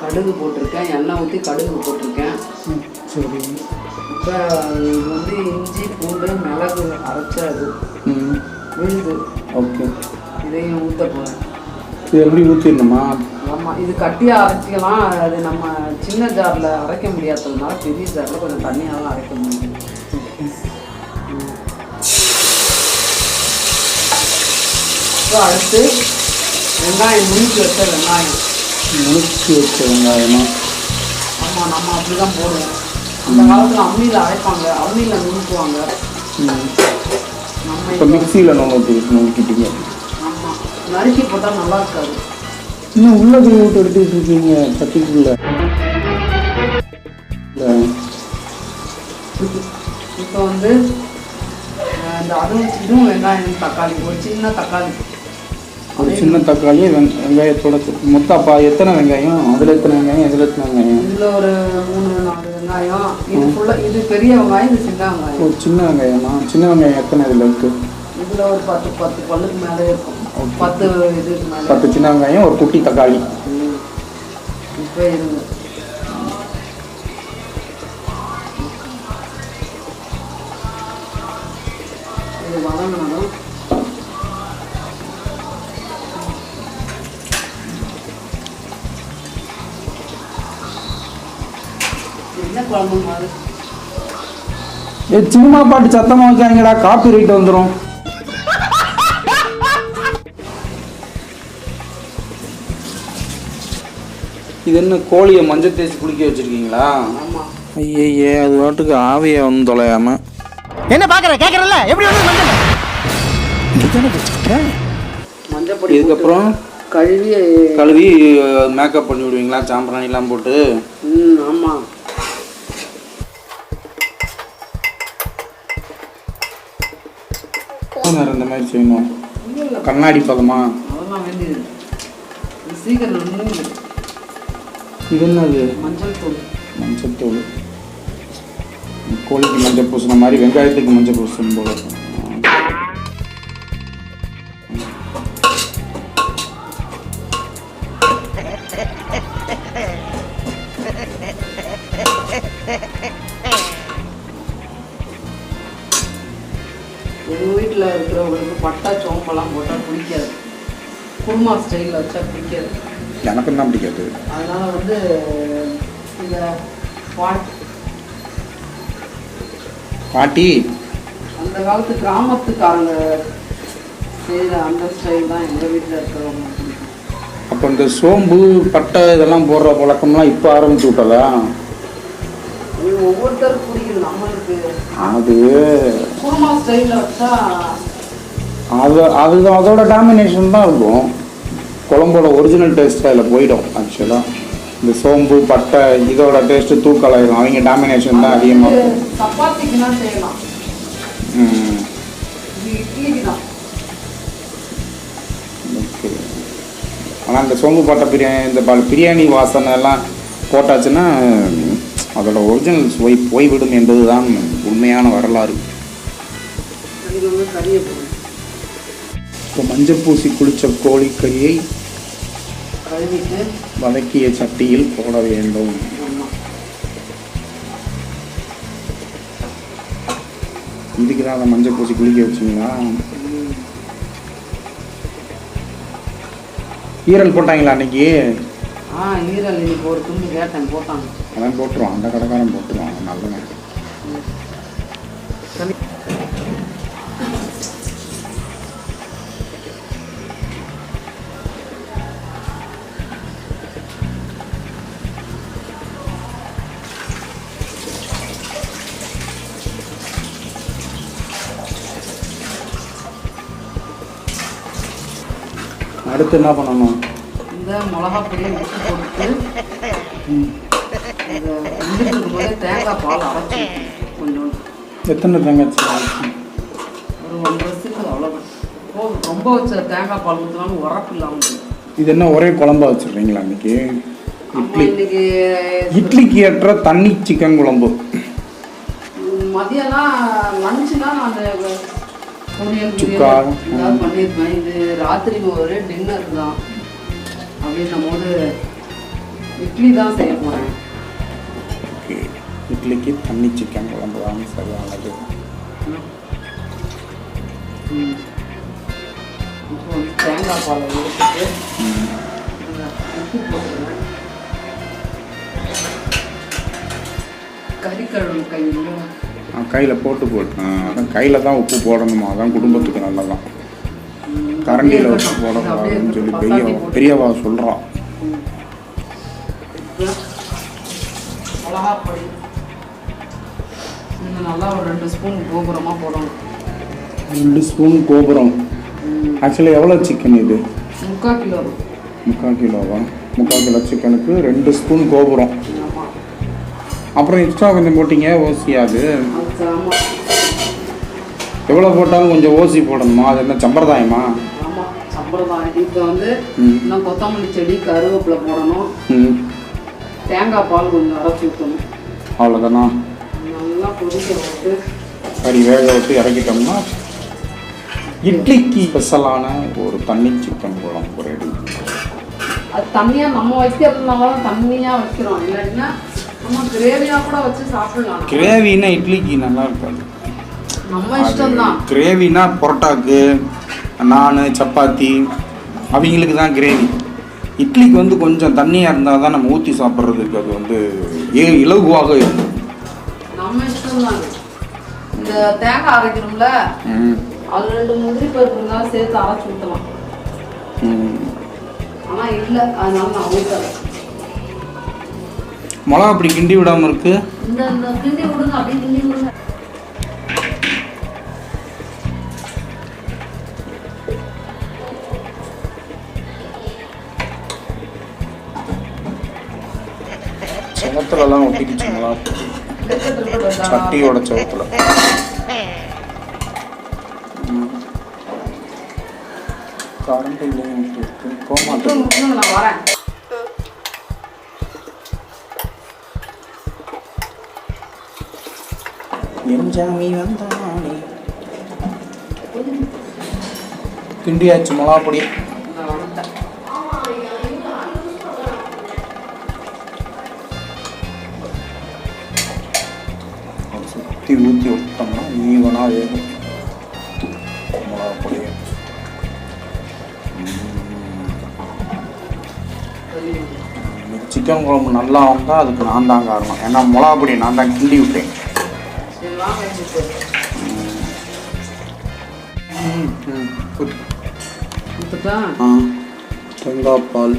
கடுகு போட்டிருக்கேன் எண்ணெய் ஊற்றி கடுகு போட்டிருக்கேன். சரி. இப்போ இது வந்து இஞ்சி பூண்டு மிளகு அரைச்ச விழுது ஓகே. இதையும் ஊற்ற போகிறேன் இது எப்படி ஊற்றிடணுமா ஆமாம் இது கட்டியாக அரைச்சிக்கலாம். அது நம்ம சின்ன ஜாரில் அரைக்க முடியாததுனால பெரிய ஜாரில் கொஞ்சம் தண்ணியாக தான் அரைக்க முடியும். இப்போ அடுத்து வெங்காயம் நுணுக்கி வச்ச வெங்காயம். நுணுக்கி வச்ச வெங்காயமா ஆமாம் நம்ம அப்படி தான் போடுவோம். அந்த காலத்தில் அம்மியில் அரைப்பாங்க. அம்மியில் நுணுக்குவாங்க. நம்ம இப்போ மிக்சியில் நுணுக்கி நுணுக்கிட்டீங்க. ஆமாம் நறுக்கி போட்டால் நல்லா இருக்காது. இன்னும் உள்ள போய் விட்டு எடுத்துக்கிட்டு இருக்கீங்க சட்டிக்குள்ள இப்போ வந்து இந்த அதுவும் இதுவும் வெங்காயம் தக்காளி ஒரு சின்ன தக்காளி. ஒரு சின்ன தக்காளி வெங் வெங்காயத்தோட. மொத்தம் அப்பா எத்தனை வெங்காயம்? அதில் எத்தனை வெங்காயம்? இதில் எத்தனை வெங்காயம்? இதில் ஒரு மூணு நாலு வெங்காயம். இது ஃபுல்லாக இது பெரிய வெங்காயம் இது சின்ன வெங்காயம்? ஒரு சின்ன வெங்காயமா? சின்ன வெங்காயம் எத்தனை இதில் இருக்கு? இதில் ஒரு பத்து பத்து பல்லுக்கு மேலே இருக்கும். பத்து மேலே பத்து சின்ன வெங்காயம் ஒரு குட்டி தக்காளி. இப்போ இருங்க. என்ன குழம்பு மாதிரி ஏ சினிமா பாட்டு சத்தமாக வைக்காங்கடா காப்பி ரைட் வந்துடும் இது என்ன கோழியை மஞ்சள் தேய்ச்சி குளிக்க வச்சிருக்கீங்களா? ஆமாம் ஐயே அது வாட்டுக்கு ஆவியை வந்து தொலையாம. என்ன பாக்குற? கேக்குறல்ல? எப்படி வந்து மஞ்சள்? பொடி இதுக்கப்புறம் கழுவி கழுவி மேக்கப் பண்ணி விடுவீங்களா? சாம்பிராணிலாம் போட்டு? ம் ஆமாம் மாதிரி செய்யணும் கண்ணாடி வேண்டியது இது என்னது? மஞ்சள் தூள். மஞ்சள் தூள். கோழிக்கு மஞ்சள் பூசின மாதிரி வெங்காயத்துக்கு மஞ்சள் பூசணும் போல. எங்கள் பட்டா சோம்பெல்லாம் போட்டால் பிடிக்காது. குருமா ஸ்டைலில் வச்சா பிடிக்காது. எனக்கும் தான் பிடிக்காது. அதனால் வந்து இந்த பாட் பாட்டி. அந்த காலத்து கிராமத்துக்காரங்க செய்கிற அந்த ஸ்டைல் தான் எங்கள் வீட்டில் இருக்கிறவங்க பிடிக்கும். அப்போ இந்த சோம்பு பட்டை இதெல்லாம் போடுற பழக்கம்லாம் இப்போ ஆரம்பிச்சு விட்டதா? இது ஒவ்வொருத்தருக்கு பிடிக்குது நம்மளுக்கு. அது. குருமா ஸ்டைலில் வச்சா அது அது அதோட டாமினேஷன் தான் இருக்கும். குழம்போட ஒரிஜினல் டேஸ்ட் அதில் போயிடும் ஆக்சுவலாக இந்த சோம்பு பட்டை இதோட டேஸ்ட்டு தூக்கலாயிரும். அவங்க டாமினேஷன் தான் அதிகமாக இருக்கும். தான் ஓகே. ஆனால் இந்த சோம்பு பட்டை பிரியாணி இந்த பிரியாணி வாசனை எல்லாம் போட்டாச்சுன்னா அதோட ஒரிஜினல் சுவை போய்விடும் என்பதுதான் உண்மையான வரலாறு. இப்போ மஞ்சள் பூசி குளித்த கோழிக்கறியை வதக்கிய சட்டியில் போட வேண்டும். இதுக்கு தான் அதை மஞ்சள் பூசி குளிக்க வச்சிங்களா? ஈரல் போட்டாங்களா அன்னைக்கு? ஆ ஈரல். இன்னைக்கு ஒரு துண்டு கேட்டேன் போட்டாங்க. போட்டுருவான் அந்த கடைக்காரன் போட்டுருவான். நல்லவன் அடுத்து என்ன பண்ணணும்? இந்த மிளகா பொடியை உப்பு போட்டு தேங்காய் பால் அரைச்சி கொஞ்சோண்டு. எத்தனை தேங்காய் ஒரு ஒன் வருஷத்துக்கு அவ்வளோதான் போதும் ரொம்ப வச்ச தேங்காய் பால் ஊற்றினாலும் உரப்பு இல்லாமல். இது என்ன ஒரே குழம்பா வச்சிருக்கீங்களா இன்னைக்கு? இட்லி. இட்லிக்கு ஏற்ற தண்ணி சிக்கன் குழம்பு. மதியம்லாம் லஞ்சுனா நான் சுக்கா. பண்ணியிருப்பேன். இது ராத்திரி ஒரே டின்னர் தான். அப்படின்னும் போது இட்லி தான் செய்ய போகிறேன் இட்லிக்கு தண்ணி சிக்கன் குழம்பு தான் சரியானது தேங்காய் பாலை எடுத்துட்டு உப்பு போட்டுருவேன். கறி கழுவு கையில் கையில் போட்டு போட்டு அதான் கையில் தான் உப்பு போடணுமா? அதான் குடும்பத்துக்கு நல்லதான் கரண்டியில் உப்பு போடக்கூடாதுன்னு சொல்லி பெரிய பெரியவா சொல்கிறான் நல்லா ஒரு ரெண்டு ஸ்பூன் கோபுரமாக போடணும். ரெண்டு ஸ்பூன் கோபுரம். ஆக்சுவலி எவ்வளோ சிக்கன் இது? முக்கால் கிலோ. முக்கால் கிலோவா? முக்கால் கிலோ சிக்கனுக்கு ரெண்டு ஸ்பூன் கோபுரம். அப்புறம் எக்ஸ்ட்ரா கொஞ்சம் போட்டிங்க ஓசியாது அது. எவ்வளோ போட்டாலும் கொஞ்சம் ஓசி போடணுமா? அது என்ன சம்பிரதாயமா? சம்பளம் இப்போ வந்து இன்னும் கொத்தமல்லி செடி கருவேப்பிலை போடணும். தேங்காய் பால் கொஞ்சம் அரைச்சி ஊற்றணும் அவ்வளோதானா நல்லா கொதிக்க விட்டு. கறி வேக விட்டு இறக்கிட்டோம்னா இட்லிக்கு ஸ்பெஷலான ஒரு தண்ணி சிக்கன் குழம்பு ரெடி அது தண்ணியாக நம்ம வைக்கிறதுனால தான் தண்ணியாக வைக்கிறோம். இல்லாட்டினா கிரேவின்னா இட்லிக்கு நல்லா இருக்காது கிரேவினா பரோட்டாக்கு நான் சப்பாத்தி அவங்களுக்கு தான் கிரேவி இட்லிக்கு வந்து கொஞ்சம் தண்ணியாக இருந்தால் தான் நம்ம ஊற்றி சாப்பிட்றதுக்கு அது வந்து ஏ இலகுவாக இருக்கும். நம்ம இஷ்டம்தான். இந்த தேங்காய் அரைக்கிறோம்ல அது ரெண்டு முந்திரி பருப்பு இருந்தாலும் சேர்த்து அரைச்சி ஊற்றலாம். ஆனால் இல்லை அதனால நான் ஊற்றலை மிளகா அப்படி கிண்டி விடாமல் இருக்கு. செவத்துலலாம் ஒட்டிக்கிச்சு மிளகா இருக்கட்டும், இருக்கட்டும். சட்டியோட செவத்துல. கரண்ட் இல்லைன்னு போக மாட்டேன் விட்டுருங்க, ஜாமி வந்தானே கிண்டியாச்சு மிளகா பொடி. சுற்றி ஊற்றி விட்டோம்னா ஈவனாக வேகும். மிளகா சிக்கன் குழம்பு நல்லா வந்தால் அதுக்கு நான் தான் காரணம். ஏன்னா மிளகா பொடி நான் தான் கிண்டி விட்டேன். சரி வாங்க தேங்காய் பால்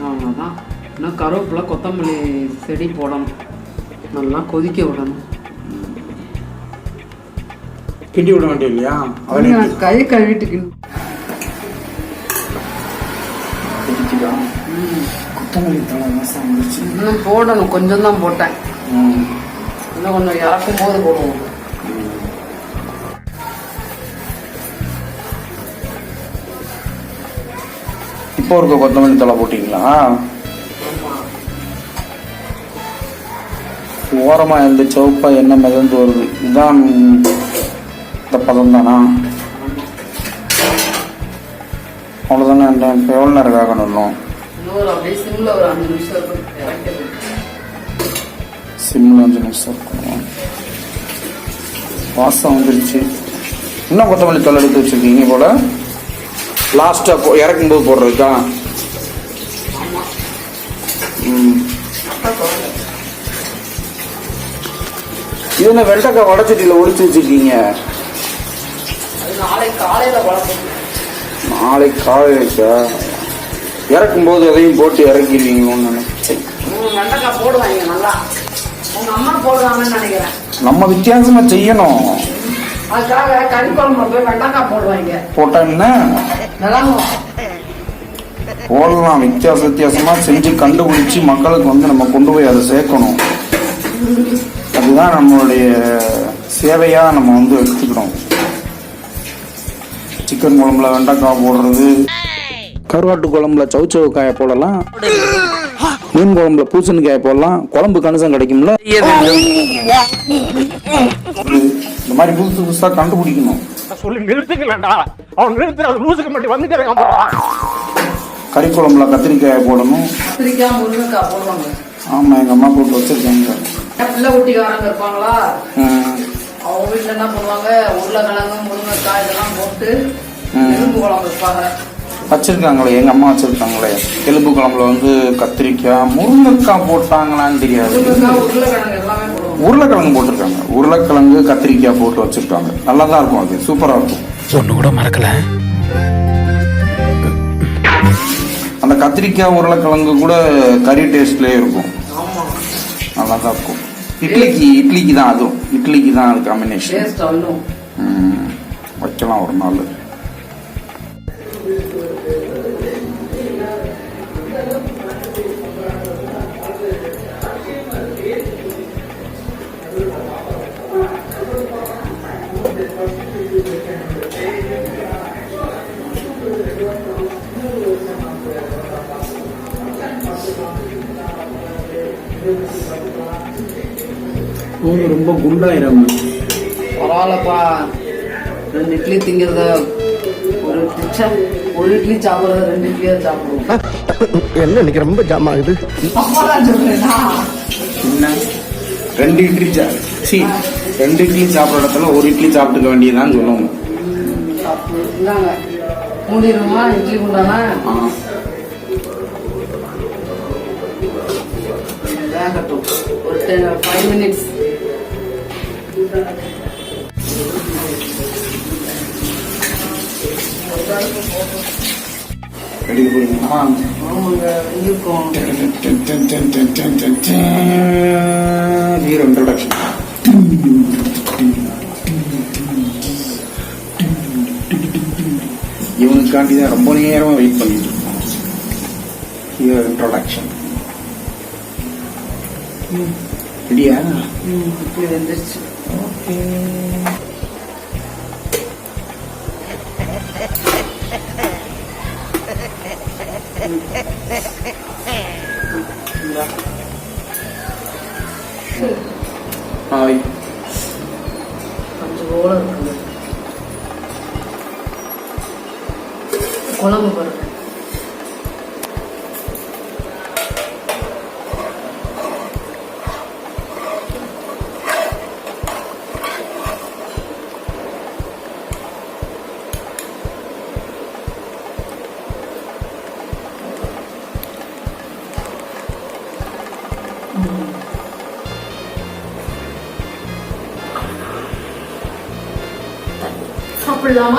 அவ்வளோதான் இன்னும் கருவேப்பிலை கொத்தமல்லி செடி போடணும் நல்லா கொதிக்க விடணும் கிண்டி விட வேண்டிய இல்லையா கை கழுவிட்டு கொத்தமல்லி தலை இன்னும் போடணும் கொஞ்சம் தான் போட்டேன் இன்னும் கொஞ்சம் இறக்கும் போது போடுவோம். இப்போ இருக்க கொத்தமல்லி தலை போட்டிங்களா? ஓரமா இந்த சிவப்பா என்ன மிதந்து வருது. இதுதான் இந்த பதம் தானா? அவ்வளோதானே இப்போ எவ்வளோ நேரம் வேகணும் இன்னும் அப்படியே சிம்ல ஒரு அஞ்சு நிமிஷம் இருக்கும். சிம்மில் அஞ்சு நிமிஷம் வாசம் வந்துருச்சு. இன்னும் கொத்தமல்லி தலை எடுத்து வச்சிருக்கீங்க போல. லாஸ்ட்டாக இறக்கும்போது போடுறதுக்கா ம். இது என்ன வெண்டைக்காய் வடச்சட்டியில் ஒழிச்சு வச்சுருக்கீங்க? நாளை நாளைக்கு காலையில இறக்கும்போது எதையும் போட்டு இறக்கிடுவீங்களோன்னு நினைச்சேன். வெண்டைக்காய் போடுவாங்க நல்லா. நம்ம வித்தியாசமா செய்யணும். அதுக்காக கறி குழம்புல போய் வெண்டைக்காய் போடுவாங்க. போட்டா என்ன? விளங்கும் போடலாம் வித்தியாச வித்தியாசமா செஞ்சு கண்டுபிடிச்சு மக்களுக்கு வந்து நம்ம கொண்டு போய் அதை சேர்க்கணும். அதுதான் நம்மளுடைய சேவையா நம்ம வந்து எடுத்துக்கிறோம். சிக்கன் குழம்புல வெண்டைக்காய் போடுறது. கருவாட்டு குழம்புல சவுச்சவு காய போடலாம். மீன் குழம்புல பூசணிக்காய் போடலாம். குழம்பு கணிசம் கிடைக்கும்ல. இந்த மாதிரி புதுசு புதுசா கண்டுபிடிக்கணும். சொல்லி நிறுத்துக்கலடா அவன் நிறுத்துற லூசுக்கு மட்டும் வந்துட்டு கறி குழம்புல கத்திரிக்காய் போடணும். கத்திரிக்காய் முருங்கைக்காய் போடுவாங்க ஆமாம் எங்கள் அம்மா போட்டு வச்சுருக்காங்க. பிள்ளை இருப்பாங்களா? அவங்க வீட்டில் என்ன பண்ணுவாங்க? உருளைக்கிழங்கு முருங்கைக்காய் இதெல்லாம் போட்டு. எலும்பு குழம்பு வைப்பாங்க. வச்சிருக்காங்களே எங்க அம்மா வச்சிருக்காங்களே. எலும்பு குழம்புல வந்து கத்திரிக்காய் முருங்கைக்காய் போட்டாங்களான்னு தெரியாது. உருளைக்கிழங்கு போட்டிருக்காங்க. உருளைக்கிழங்கு கத்திரிக்காய் போட்டு வச்சிருக்காங்க. நல்லா தான் இருக்கும் அது. சூப்பரா இருக்கும். ஒண்ணு கூட மறக்கல. அந்த கத்திரிக்காய் உருளைக்கிழங்கு கூட கறி டேஸ்ட்லயே இருக்கும். ஆமா. நல்லா தான் இருக்கும். இட்லிக்கு இட்லிக்கு தான் அதுவும் இட்லிக்கு தான் அது காம்பினேஷன் வைக்கலாம் ஒரு நாள். ரொம்ப குண்டாயிரம். பரவாயில்லப்பா. ரெண்டு இட்லி திங்கிறத ஒரு இட்லி ஒரு இட்லி சாப்பிட்றத ரெண்டு இட்லியா சாப்பிடுவோம். என்ன இன்னைக்கு ரொம்ப ஜாம் ஆகுது? என்ன? ரெண்டு இட்லி சா சி ரெண்டு இட்லி சாப்பிட்ற இடத்துல ஒரு இட்லி சாப்பிட்டுக்க தப்பு இந்தாங்க. மூடிடுமா இட்லி குண்டானா? ஆ. வேகட்டும் ஒரு ஃபைவ் மினிட்ஸ் ஹீரோ இன்ட்ரடக்ஷன் இவனுக்காண்டி தான் ரொம்ப நேரமா வெயிட் பண்ணிட்டு இருக்கோம். ஹீரோ இன்ட்ரடக்ஷன் ரெடியா இட்லி வெந்துருச்சு ஹாய் கொஞ்சம் இருக்குது குழம்பு பாருங்க. 知道吗？